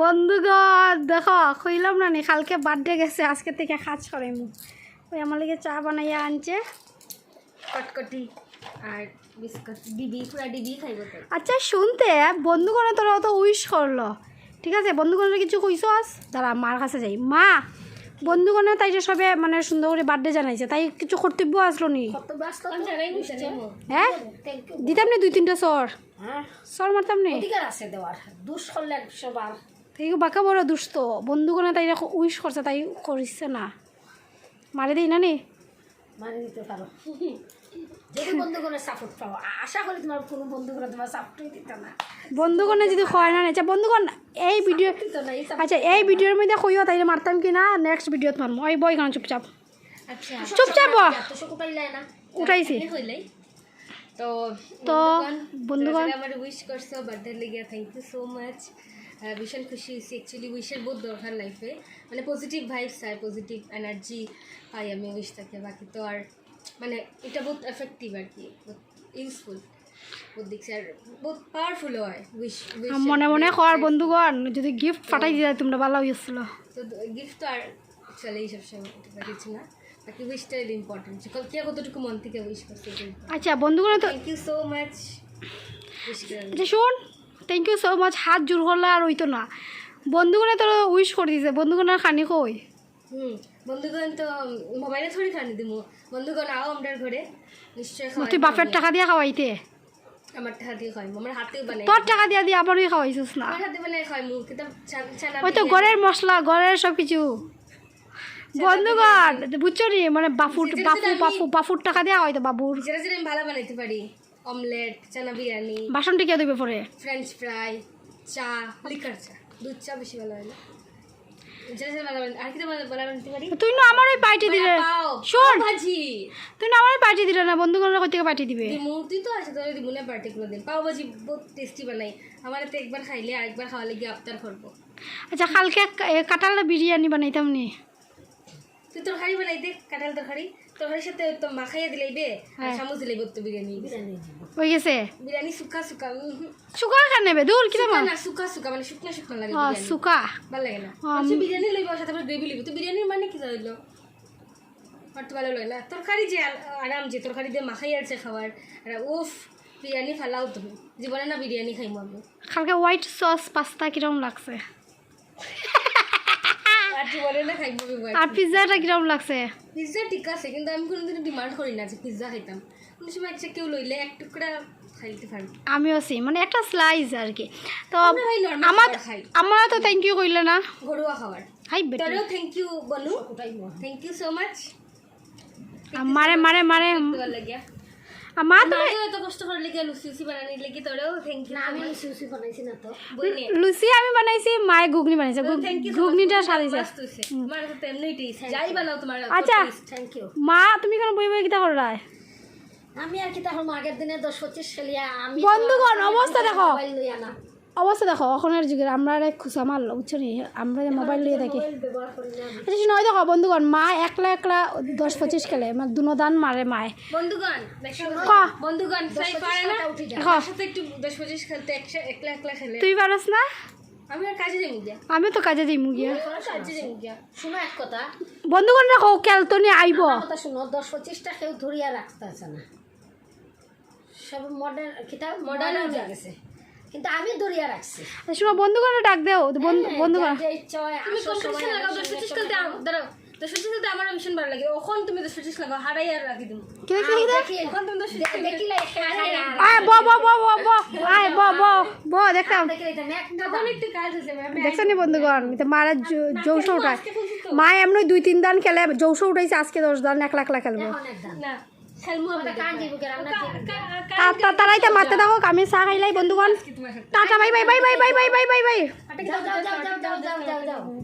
বন্ধুগণ দেখো কইলাম না নি কালকে বার্থডে গেছে আজকে থেকে কাজ করে মু ওই আমার লিগে চা বানাইয়া আনছে। কটকটি আর বিস্কুট ডিবি পুরা ডিবি খাইব আচ্ছা শুনতে বন্ধুগণে তোরা অত উইশ করল। ঠিক আছে বন্ধুগণের কিছু কইছো আস দাঁড়া মার কাছে যাই। মা! বন্ধুগণে তাই যে সবে মানে সুন্দর করে বার্থডে জানাইছে তাই কিছু কর্তব্য আসলো নি? হ্যাঁ? দিতাম নি দুই তিনটা সর হ্যাঁ। সর মারতাম নি? তাই বাঁকা বড় দুষ্ট বন্ধুগণে তাই উইশ করছে তাই করিছে না। মারে দিই না নি? মারে দিতে পারো। যদি বন্ধুগণের সাপোর্ট পাও আশা করি তোমার কোনো বন্ধুগণ তোমার সাপোর্টই দিত না। বন্ধুগণে যদি হয় না আচ্ছা বন্ধুগণ এই ভিডিও আচ্ছা এই ভিডিওর মধ্যে কইও তাইলে মারতাম কি না নেক্সট ভিডিওত মারম ওই বই গান চুপচাপ। চুপচাপ ব। তো সে উঠাইছি। তো তো, বন্ধুগণ বন্ধুগণ। আমার উইশ করছ বার্থডে লেগে থ্যাংক ইউ সো মাচ ভীষণ খুশি হয়েছি। অ্যাকচুয়ালি উইশের বহুত দরকার লাইফে মানে পজিটিভ ভাইবস পজিটিভ এনার্জি পাই আমি উইশ থেকে বাকি তো আর মানে এটা বহুত এফেক্টিভ আর কি ইউজফুল হয় মনে মনে কর বন্ধুগণ যদি গিফট পাঠাই দিয়ে তোমরা ভালো হয়েছিল তো গিফট তো আর চলে এইসব সময় কিছু না। বাকি উইশটা ইম্পর্টেন্ট কে কতটুকু মন থেকে উইশ করছে আচ্ছা বন্ধুগণ তো থ্যাংক ইউ সো মাচ আচ্ছা শোন থ্যাংক ইউ সো মাচ হাত জোর করলে আর হইতো না। বন্ধুগণে তোর উইশ করে দিছে। বন্ধুগণের খানি কই? হুম বন্ধুগণ তো মোবাইলে থোড়ি খানি দিমু। বন্ধুগণ আও আমার ঘরে। নিশ্চয় তুই বাপের টাকা দিয়ে খাওয়াইতে। আমার বানাই তোর টাকা দিয়া দিয়ে আবারই খাওয়াইছিস না। আমার হাতে বানাই খাই কিন্তু ওই তো ঘরের মশলা ঘরের সব কিছু বন্ধুগণ বুঝছ নি? মানে বাপুর বাপু বাপু বাপুর টাকা দেওয়া হয়তো বাবুর। যেটা যেটা আমি ভালো বানাইতে পারি অমলেট চানা বিরিয়ানি বাসনটা কে দেবে পরে? ফ্রেঞ্চ ফ্রাই চা লিকার চা। দুধ চা বেশি ভালো হয় না। তুই না আমারই পাইটি দিলে। পাও শোন। পাও ভাজি। তুই না আমারই পাইটি দিলে না বন্ধুগণরা কই থেকে পাইটি দিবে? মূর্তি তো আছে তোর দিমু না পার্টি কোনো দিন। পাও ভাজি বহুত টেস্টি বানাই। আমার তো একবার খাইলে আরেকবার খাওয়ালে গিয়ে আফতার করব। আচ্ছা কালকে কাঁঠাল বিরিয়ানি বানাইতাম নি। তুই তরকারি বানাই দে কাঁঠাল তরকারি। তরকারির সাথে তো মাখাইয়া দিলাই বে আর হ্যাঁ। চামচ দিলাই তো বিরিয়ানি। হয়ে গেছে? বিরিয়ানি উম হুম। খান নেবে দূর কি না শুকা শুকা মানে শুকনা শুকনা লাগে ও বিরিয়ানি। ভালো লাগে না। আচ্ছা বিরিয়ানি লইব সাথে গ্রেভি লইব। তো বিরিয়ানির মানে কি হইল আমার তো ভালো লাগে না। তরকারি যে আরাম যে তরকারি দিয়ে মাখাই আছে খাবার আর উফ বিরিয়ানি ফালাও তুমি। জীবনে না বিরিয়ানি খাইমু আমি। কালকে হোয়াইট সস পাস্তা কিরম লাগছে? আর পিৎজাটা কিরম লাগছে? পিৎজা ঠিক আছে কিন্তু আমি কোনোদিন ডিমান্ড করি না যে পিৎজা খাইতাম। কোনো সময় ইচ্ছা কেউ লইলে এক টুকরা আমিও সি মানে একটা স্লাইস আর কি। তো আমরা আমার তো থ্যাংক ইউ কইলে না। ঘরোয়া খাবার। হাই বেটি। তোরেও থ্যাংক ইউ কোটাই থ্যাংক ইউ সো মাচ মারে মারে মারে। মা এত কষ্ট করে লুচি লুচি বানানি লেগে তোরেও থ্যাংক ইউ না আমি লুচি উচি বানাইছি না তো। লুচি আমি বানাইছি মায়ে ঘুগনি বানাইছে। ইউ ঘুগনিটা সারিছে তোমার তো এমনি টেস্ট যাই বানাও তোমার আচ্ছা থ্যাংক ইউ মা তুমি কেন বই বই কিতা করো আমি আর কি তখন আগের দিনে দশ পঁচিশ খেলিয়া আমি বন্ধুগণ, অবস্থা দেখো। মোবাইল লইয়া না। অবস্থা দেখো এখনের যুগের আমরা আর খুশা মারলো বুঝছ নি আমরা মোবাইল নিয়ে থাকি। আচ্ছা নয় দেখো বন্ধুগণ মা একলা একলা দশ পঁচিশ খেলে মানে দুনোদান মারে মায়। বন্ধুগণ তুই পারস না? আমি তো কাজে যাই মুগিয়া শুনো এক কথা। বন্ধুগণ রাখো তো নিয়ে আইব। শুনো দশ পঁচিশটা কেউ ধরিয়া রাখতে আছে না। সব মডার্ন মডার্ন হয়ে গেছে। কিন্তু আমি রাখছি। শুনো বন্ধুগণ ডাক দেও বন্ধু হ্যাঁ, বন্ধুগণ ইচ্ছা তুমি কম্পিটিশন লাগাও দশ একসঙ্গে পঁচিশ সবাই খেলতে আম- দাঁড়াও দশ পঁচিশ খেলতে আমার ভীষণ ভালো লাগে। ওখন তুমি দশ পঁচিশ লাগাও হারাই আর রাখি দিম। কি দেখি দেখি দেখ। ওখন তুমি দশ পঁচিশ দে- দেখিলে হারাই আর- আয় ব ব ব ব ব আয় ব ব ব দেখতাম। দেখছেন নি বন্ধুগণ তো মারা জৌশ উঠায়। মা এমনি দুই তিন দান খেলে জৌশ উঠাইছে আজকে দশ দান একলা একলা খেলব। এখন না। খেলমু আমি ওটা কান দিব কে রান্না দিব তা- তা- তারাইতে মারতে দাও আমি চা খাইলাই বন্ধুগণ। Tata bye bye bye bye bye bye bye bye. Bye